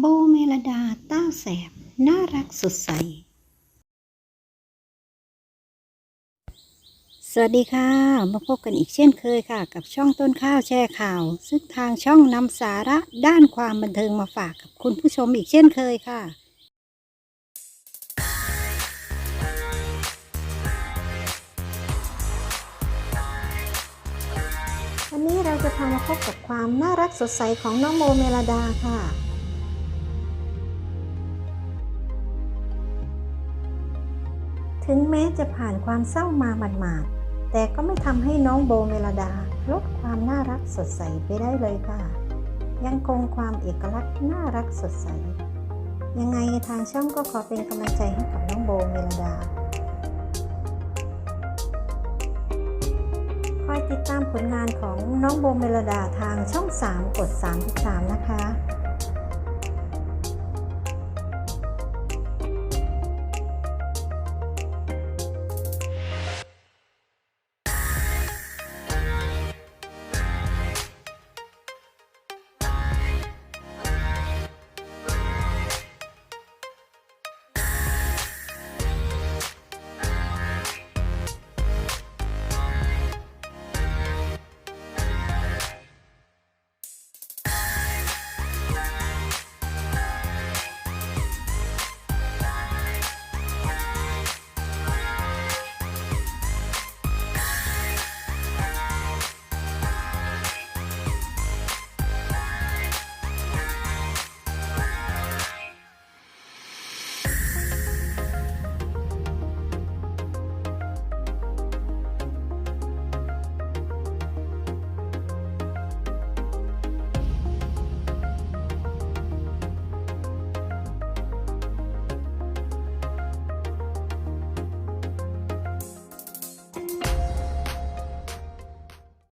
โบเมลดาต้าแสบ น่ารักสดใส สวัสดีค่ะ มาพบกันอีกเช่นเคยค่ะ กับช่องต้นข้าวแช่ข่าว ซึ่งทางช่องนำสาระด้านความบันเทิงมาฝากกับคุณผู้ชมอีกเช่นเคยค่ะวันนี้เราจะพามาพบกับความน่ารักสดใสของน้องโมเมลดาค่ะ ถึงแม้จะผ่านความเศร้ามาหมาดๆ แต่ก็ไม่ทำให้น้องโบเมลดา ลดความน่ารักสดใสไปได้เลยค่ะ ยังคงความเอกลักษณ์น่ารักสดใส ยังไงทางช่องก็ขอเป็นกำลังใจให้กับน้องโบเมลดา คอยติดตามผลงานของน้องโบเมลดาทางช่อง 3 กด 33 นะคะ